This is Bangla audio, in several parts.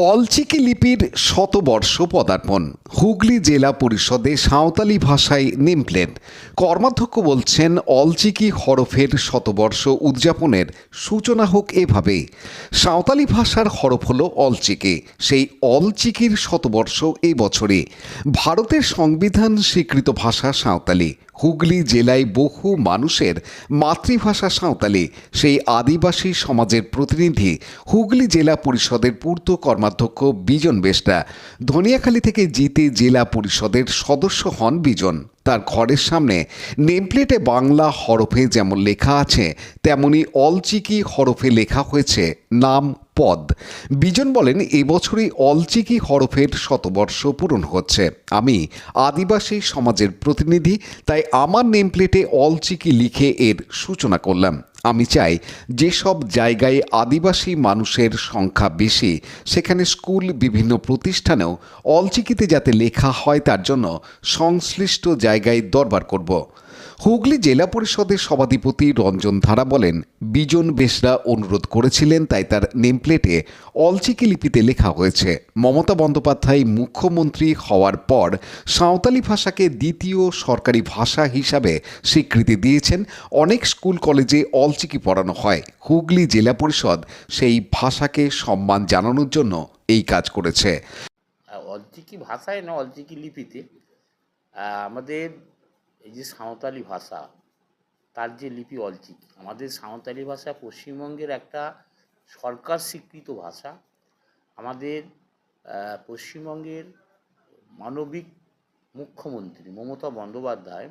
অলচিকি লিপির শতবর্ষ পদার্পণ। হুগলি জেলা পরিষদে সাঁওতালি ভাষায় নেমপ্লেট কর্মাধ্যক্ষ বলছেন, অলচিকি হরফের শতবর্ষ উদযাপনের সূচনা হোক এভাবে। সাঁওতালি ভাষার হরফ হল অলচিকি। সেই অলচিকির শতবর্ষ এই বছরে। ভারতের সংবিধান স্বীকৃত ভাষা সাঁওতালি। হুগলি জেলায় বহু মানুষের মাতৃভাষা সাঁওতালি। সেই আদিবাসী সমাজের প্রতিনিধি হুগলি জেলা পরিষদের পূর্ত কর্মাধ্যক্ষ বিজন বেষ্টা ধনিয়াখালী থেকে জিতে জেলা পরিষদের সদস্য হন বিজন। তার ঘরের সামনে নেমপ্লেটে বাংলা হরফে যেমন লেখা আছে, তেমনি অলচিকি হরফে লেখা হয়েছে নাম পদ। বিজন বলেন এবছরই অলচিকি হরফের শতবর্ষ পূরণ হচ্ছে। আমি আদিবাসী সমাজের প্রতিনিধি, তাই আমার নেমপ্লেটে অলচিকি লিখে এর সূচনা করলাম। আমি চাই যেসব জায়গায় আদিবাসী মানুষের সংখ্যা বেশি, সেখানে স্কুল, বিভিন্ন প্রতিষ্ঠানেও অলচিকিতে যাতে লেখা হয় তার জন্য সংশ্লিষ্ট জায়গায় দরবার করব। হুগলি জেলা পরিষদের সভাধিপতি রঞ্জন ধারা বলেন, বিজন বেশরা অনুরোধ করেছিলেন, তাই তার নেমপ্লেটে অলচিকি লিপিতে লেখা হয়েছে। মমতা বন্দ্যোপাধ্যায় মুখ্যমন্ত্রী হওয়ার পর সাঁওতালি ভাষাকে দ্বিতীয় সরকারি ভাষা হিসাবে স্বীকৃতি দিয়েছেন। অনেক স্কুল, কলেজে অলচিকি পড়ানো হয়। হুগলি জেলা পরিষদ সেই ভাষাকে সম্মান জানানোর জন্য এই কাজ করেছে। অলচিকি ভাষায় না অলচিকি লিপিতে। আমাদের এই যে সাঁওতালি ভাষা, তার যে লিপি অলচিকি, আমাদের সাঁওতালি ভাষা পশ্চিমবঙ্গের একটা সরকার স্বীকৃত ভাষা। আমাদের পশ্চিমবঙ্গের মানবিক মুখ্যমন্ত্রী মমতা বন্দ্যোপাধ্যায়,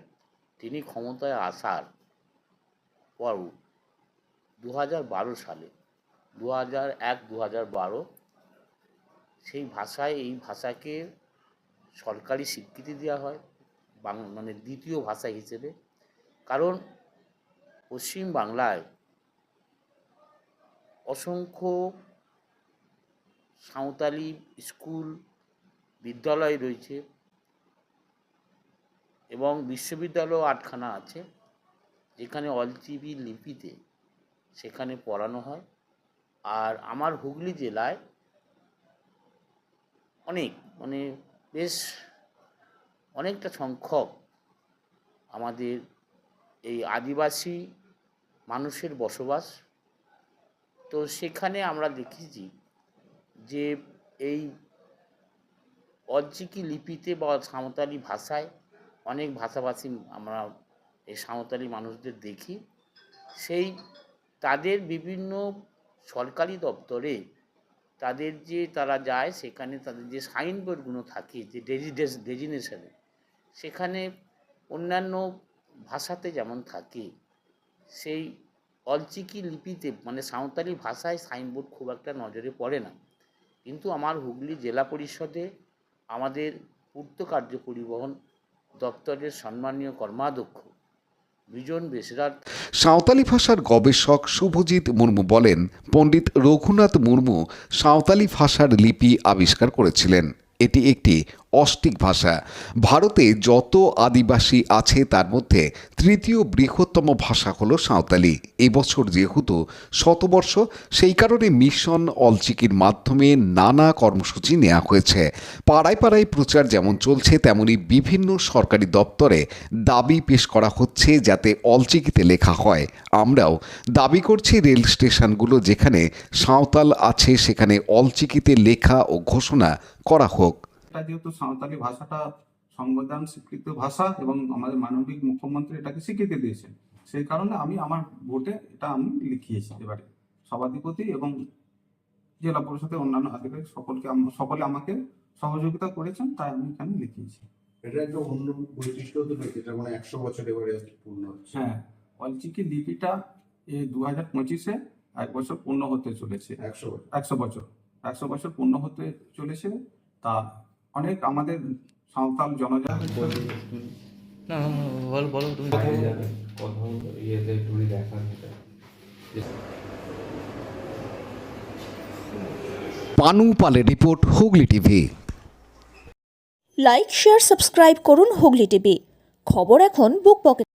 তিনি ক্ষমতায় আসার পর দু হাজার বারো সালে দু হাজার এক দু হাজার বারো, সেই ভাষায়, এই ভাষাকে সরকারি স্বীকৃতি দেওয়া হয়, বাং মানে দ্বিতীয় ভাষা হিসেবে। কারণ পশ্চিম বাংলায় অসংখ্য সাঁওতালি স্কুল, বিদ্যালয় রয়েছে এবং বিশ্ববিদ্যালয় আটখানা আছে, যেখানে অলচিবি লিপিতে সেখানে পড়ানো হয়। আর আমার হুগলি জেলায় অনেক মানে বেশ অনেকটা সংখ্যক আমাদের এই আদিবাসী মানুষের বসবাস। তো সেখানে আমরা দেখেছি যে এই অজিকি লিপিতে বা সাঁওতালি ভাষায় অনেক ভাষাভাষী আমরা এই সাঁওতালি মানুষদের দেখি। সেই তাদের বিভিন্ন সরকারি দপ্তরে তাদের যে তারা যায়, সেখানে তাদের যে সাইনবোর্ডগুলো থাকে, যে ডেজিডেস ডেজিনেশনে, সেখানে অন্যান্য ভাষাতে যেমন থাকে, সেই অলচিকি লিপিতে মানে সাঁওতালি ভাষায় সাইনবোর্ড খুব একটা নজরে পড়ে না। কিন্তু আমার হুগলি জেলা পরিষদে আমাদের পূর্ত কার্য পরিবহন দপ্তরের সম্মানীয় কর্মাধ্যক্ষ সাঁওতালি ভাষার গবেষক শুভজিৎ মুর্মু বলেন, পণ্ডিত রঘুনাথ মুর্মু সাঁওতালি ভাষার লিপি আবিষ্কার করেছিলেন। এটি একটি অষ্টিক ভাষা। ভারতে যত আদিবাসী আছে তার মধ্যে তৃতীয় বৃহত্তম ভাষা হলো সাঁওতালি। এবছর যেহেতু শতবর্ষ, সেই কারণে মিশন অলচিকির মাধ্যমে নানা কর্মসূচি নেওয়া হয়েছে। পাড়ায় পাড়ায় প্রচার যেমন চলছে, তেমনি বিভিন্ন সরকারি দপ্তরে দাবি পেশ করা হচ্ছে যাতে অলচিকিতে লেখা হয়। আমরাও দাবি করছি রেল স্টেশনগুলো যেখানে সাঁওতাল আছে সেখানে অলচিকিতে লেখা ও ঘোষণা করা হোক। এটা যেহেতু সাঁওতালি ভাষাটা সংবিধান স্বীকৃত ভাষা এবং আমাদের মানবিক মুখ্যমন্ত্রী এটাকে স্বীকৃতি দিয়েছেন সেই কারণে আমি আমার ভোটে এটা আমি লিখিয়েছি এবারে সভাধিপতি এবং জেলা পরিষদের অন্যান্য আধিকারিক সকলকে সকলে আমাকে সহযোগিতা করেছেন তাই আমি এখানে লিখিয়েছি। এটা একটা অন্য বৈশিষ্ট্য তো যেটা মানে একশো বছর এবারে পূর্ণ হ্যাঁ অলচিকি লিপিটা এই দু হাজার পঁচিশে এক বছর পূর্ণ হতে চলেছে। একশো একশো বছর একশো বছর পূর্ণ হতে চলেছে তা অনেক আমাদের সাঁওতাল জনজাতি না না, না, বলো বলো তুমি কথা ইয়েতে একটু দেখান পানু পালের report Hooghly TV. Like share subscribe করুন হুগলি টিভি। খবর এখন বুক পকেট